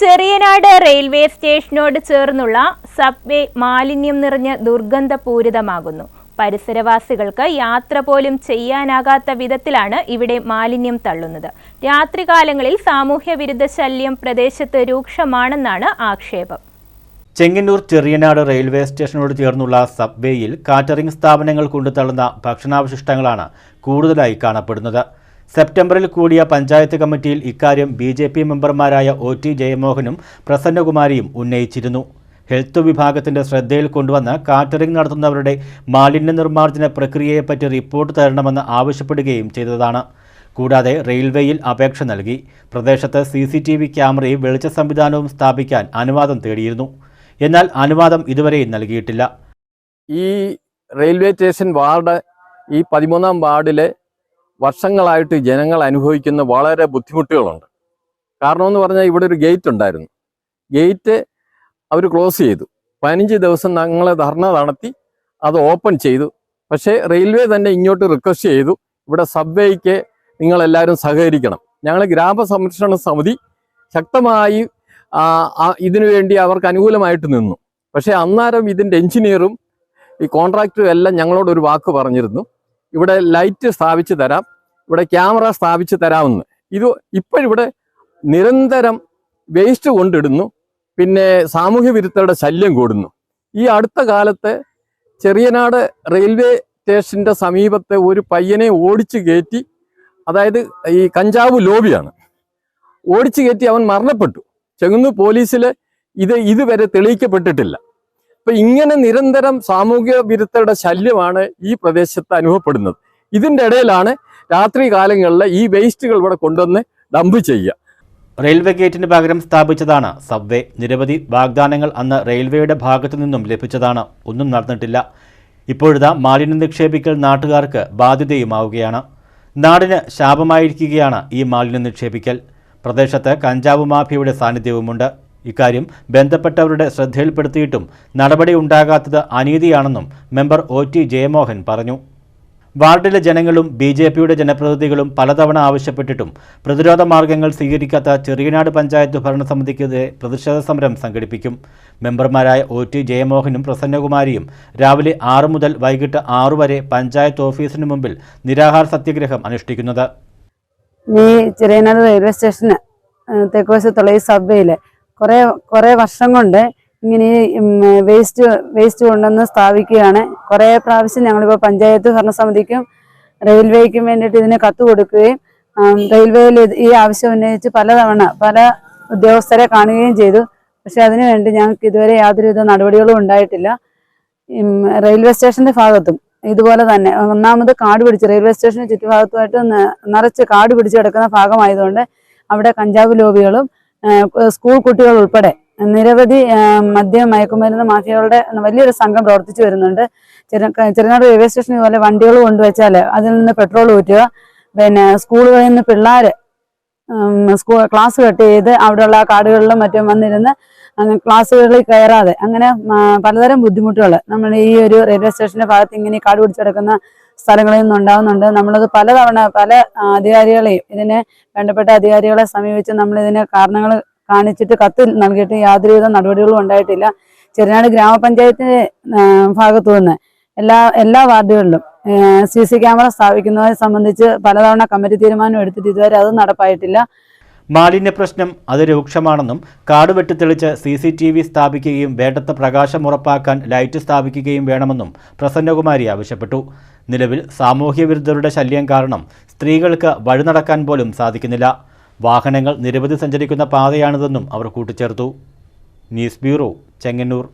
Cheriyanad railway സ്റ്റേഷനോട് ചേർന്നുള്ള subway മാലിന്യം നിറഞ്ഞ് ദുർഗന്ധപൂരിതമാകുന്നു പരിസരവാസികൾക്ക് യാത്ര പോലും ചെയ്യാനാകാത്ത വിധത്തിലാണ് ഇവിടെ മാലിന്യം തള്ളുന്നത്. രാത്രികാലങ്ങളിൽ സാമൂഹ്യ വിരുദ്ധ ശല്യം പ്രദേശത്ത് രൂക്ഷമാണെന്നാണ് ആക്ഷേപം. ചെങ്ങന്നൂർ ചെറിയനാട് റെയിൽവേ സ്റ്റേഷനോട് ചേർന്നുള്ള സബ്വേയിൽ കാറ്ററിംഗ് സ്ഥാപനങ്ങൾ കൊണ്ടു തള്ളുന്ന ഭക്ഷണാവശിഷ്ടങ്ങളാണ് കൂടുതലായി കാണപ്പെടുന്നത്. സെപ്റ്റംബറിൽ കൂടിയ പഞ്ചായത്ത് കമ്മിറ്റിയിൽ ഇക്കാര്യം ബി ജെ പി മെമ്പർമാരായ ഒ ടി ജയമോഹനും പ്രസന്നകുമാരിയും ഉന്നയിച്ചിരുന്നു. ഹെൽത്ത് വിഭാഗത്തിന്റെ ശ്രദ്ധയിൽ കൊണ്ടുവന്ന് കാറ്ററിംഗ് നടത്തുന്നവരുടെ മാലിന്യ നിർമ്മാർജന പ്രക്രിയയെപ്പറ്റി റിപ്പോർട്ട് തരണമെന്ന് ആവശ്യപ്പെടുകയും ചെയ്തതാണ്. കൂടാതെ റെയിൽവേയിൽ അപേക്ഷ നൽകി. പ്രദേശത്ത് സി സി ടി വി ക്യാമറയും വെളിച്ച സംവിധാനവും സ്ഥാപിക്കാൻ അനുവാദം തേടിയിരുന്നു. എന്നാൽ അനുവാദം ഇതുവരെയും നൽകിയിട്ടില്ല. ഈ റെയിൽവേ സ്റ്റേഷൻ വാർഡ് ഈ പതിമൂന്നാം വാർഡിലെ വർഷങ്ങളായിട്ട് ജനങ്ങൾ അനുഭവിക്കുന്ന വളരെ ബുദ്ധിമുട്ടുകളുണ്ട്. കാരണം എന്ന് പറഞ്ഞാൽ ഇവിടെ ഒരു ഗേറ്റ് ഉണ്ടായിരുന്നു. ഗേറ്റ് അവർ ക്ലോസ് ചെയ്തു. പതിനഞ്ച് ദിവസം ഞങ്ങൾ ധർണ നടത്തി അത് ഓപ്പൺ ചെയ്തു. പക്ഷേ റെയിൽവേ തന്നെ ഇങ്ങോട്ട് റിക്വസ്റ്റ് ചെയ്തു ഇവിടെ സബ്വേക്ക് നിങ്ങളെല്ലാവരും സഹകരിക്കണം. ഞങ്ങൾ ഗ്രാമസംരക്ഷണ സമിതി ശക്തമായി ഇതിനു വേണ്ടി അവർക്ക് അനുകൂലമായിട്ട് നിന്നു. പക്ഷേ അന്നേരം ഇതിന്റെ എഞ്ചിനീയറും ഈ കോൺട്രാക്ടറും എല്ലാം ഞങ്ങളോട് ഒരു വാക്ക് പറഞ്ഞിരുന്നു. ഇവിടെ ലൈറ്റ് സ്ഥാപിച്ചു തരാം. ഇവിടെ ക്യാമറ സ്ഥാപിച്ചു തരാമെന്ന് ഇത് ഇപ്പോഴിവിടെ നിരന്തരം വേസ്റ്റ് കൊണ്ടിടുന്നു. പിന്നെ സാമൂഹ്യ വിരുദ്ധരുടെ ശല്യം കൂടുന്നു. ഈ അടുത്ത കാലത്ത് ചെറിയനാട് റെയിൽവേ സ്റ്റേഷന്റെ സമീപത്തെ ഒരു പയ്യനെ ഓടിച്ചു കയറ്റി അതായത് ഈ കഞ്ചാവ് ലോബിയാണ് ഓടിച്ചു കയറ്റി അവൻ മരണപ്പെട്ടു. ചെങ്ങുന്നു പോലീസിൽ ഇത് ഇതുവരെ തെളിയിക്കപ്പെട്ടിട്ടില്ല. അപ്പൊ ഇങ്ങനെ നിരന്തരം സാമൂഹ്യ വിരുദ്ധരുടെ ശല്യമാണ് ഈ പ്രദേശത്ത് അനുഭവപ്പെടുന്നത്. ഇതിന്റെ ഇടയിലാണ് രാത്രി കാലങ്ങളിൽ ഈ വേസ്റ്റുകൾ ഇവിടെ കൊണ്ടുവന്ന് ഡംപ് ചെയ്യുക. റെയിൽവേ ഗേറ്റിന് പകരം സ്ഥാപിച്ചതാണ് സബ്വേ. നിരവധി വാഗ്ദാനങ്ങൾ അന്ന് റെയിൽവേയുടെ ഭാഗത്തു നിന്നും ലഭിച്ചതാണ്. ഒന്നും നടന്നിട്ടില്ല. ഇപ്പോഴത്തെ മാലിന്യം നിക്ഷേപിക്കൽ നാട്ടുകാർക്ക് ബാധ്യതയുമാവുകയാണ്. നാടിന് ശാപമായിരിക്കുകയാണ് ഈ മാലിന്യം നിക്ഷേപിക്കൽ. പ്രദേശത്ത് കഞ്ചാവ് മാഫിയയുടെ സാന്നിധ്യവുമുണ്ട്. ഇക്കാര്യം ബന്ധപ്പെട്ടവരുടെ ശ്രദ്ധയിൽപ്പെടുത്തിയിട്ടും നടപടി ഉണ്ടാകാത്തത് അനീതിയാണെന്നും മെമ്പർ ഒ ടി ജയമോഹൻ പറഞ്ഞു. വാർഡിലെ ജനങ്ങളും ബി ജെ പിയുടെ ജനപ്രതിനിധികളും പലതവണ ആവശ്യപ്പെട്ടിട്ടും പ്രതിരോധ മാർഗങ്ങൾ സ്വീകരിക്കാത്ത ചെറിയനാട് പഞ്ചായത്ത് ഭരണസമിതിക്കെതിരെ പ്രതിഷേധ സമരം സംഘടിപ്പിക്കും. മെമ്പർമാരായ ഒ ടി ജയമോഹനും പ്രസന്നകുമാരിയും രാവിലെ ആറ് മുതൽ വൈകിട്ട് ആറു വരെ പഞ്ചായത്ത് ഓഫീസിന് മുമ്പിൽ നിരാഹാര സത്യഗ്രഹം അനുഷ്ഠിക്കുന്നത്. ഈ ചെറിയനാട് റെയിൽവേ സ്റ്റേഷന് തെക്കുവശത്തുള്ള ഈ സബ്വേയിൽ കുറെ കുറെ വർഷം കൊണ്ട് ഇങ്ങനെ വേസ്റ്റ് വേസ്റ്റ് കൊണ്ടുവന്ന് സ്ഥാപിക്കുകയാണ്. കുറെ പ്രാവശ്യം ഞങ്ങളിപ്പോൾ പഞ്ചായത്ത് ഭരണസമിതിക്കും റെയിൽവേക്കും വേണ്ടിയിട്ട് ഇതിന് കത്ത് കൊടുക്കുകയും റെയിൽവേയിൽ ഈ ആവശ്യം ഉന്നയിച്ച് പലതവണ പല ഉദ്യോഗസ്ഥരെ കാണുകയും ചെയ്തു. പക്ഷെ അതിനുവേണ്ടി ഞങ്ങൾക്ക് ഇതുവരെ യാതൊരുവിധ നടപടികളും ഉണ്ടായിട്ടില്ല. റെയിൽവേ സ്റ്റേഷന്റെ ഭാഗത്തും ഇതുപോലെ തന്നെ. ഒന്നാമത് കാട് പിടിച്ച് റെയിൽവേ സ്റ്റേഷന് ചുറ്റുഭാഗത്തുമായിട്ട് നിറച്ച് കാട് പിടിച്ചു കിടക്കുന്ന ഭാഗമായതുകൊണ്ട് അവിടെ കഞ്ചാവ് ലോബികളും സ്കൂൾ കുട്ടികൾ ഉൾപ്പെടെ നിരവധി മദ്യ മയക്കുമരുന്ന് മാഫിയകളുടെ വലിയൊരു സംഘം പ്രവർത്തിച്ചു വരുന്നുണ്ട്. ചെറുനാട് റെയിൽവേ സ്റ്റേഷൻ ഇതുപോലെ വണ്ടികൾ കൊണ്ടുവച്ചാൽ അതിൽ നിന്ന് പെട്രോൾ ഊറ്റുക. പിന്നെ സ്കൂളുകളിൽ നിന്ന് പിള്ളേർ സ്കൂൾ ക്ലാസ് കട്ട് ചെയ്ത് അവിടെയുള്ള കാടുകളിലും മറ്റും വന്നിരുന്ന് ക്ലാസ്സുകളിൽ കയറാതെ അങ്ങനെ പലതരം ബുദ്ധിമുട്ടുകൾ നമ്മൾ ഈ ഒരു റെയിൽവേ സ്റ്റേഷന്റെ ഭാഗത്ത് ഇങ്ങനെ കാട് പിടിച്ച് കിടക്കുന്ന സ്ഥലങ്ങളിൽ നിന്നുണ്ടാവുന്നുണ്ട്. നമ്മളത് പലതവണ പല അധികാരികളെയും ഇതിന് വേണ്ടപ്പെട്ട അധികാരികളെ സമീപിച്ച് നമ്മൾ ഇതിന് കാരണങ്ങൾ കാണിച്ചിട്ട് കത്ത് നൽകിയിട്ട് യാതൊരുവിധ നടപടികളും ഉണ്ടായിട്ടില്ല. ചെറുനാട് ഗ്രാമപഞ്ചായത്തിന്റെ ഭാഗത്തു നിന്ന് എല്ലാ എല്ലാ വാർഡുകളിലും സി സി ക്യാമറ സ്ഥാപിക്കുന്നതിനെ സംബന്ധിച്ച് പലതവണ കമ്മിറ്റി തീരുമാനം എടുത്തിട്ട് ഇതുവരെ അത് നടപ്പായിട്ടില്ല. മാലിന്യ പ്രശ്നം അത് രൂക്ഷമാണെന്നും കാട് വെട്ടിത്തെളിച്ച് സി സി ടി വി സ്ഥാപിക്കുകയും വേണ്ടത്ര പ്രകാശം ഉറപ്പാക്കാൻ ലൈറ്റ് സ്ഥാപിക്കുകയും വേണമെന്നും പ്രസന്നകുമാരി ആവശ്യപ്പെട്ടു. നിലവിൽ സാമൂഹ്യ വിരുദ്ധരുടെ ശല്യം കാരണം സ്ത്രീകൾക്ക് വഴി നടക്കാൻ പോലും സാധിക്കുന്നില്ല. വാഹനങ്ങൾ നിരവധി സഞ്ചരിക്കുന്ന പാതയാണിതെന്നും അവർ കൂട്ടിച്ചേർത്തു. News bureau Chengannur.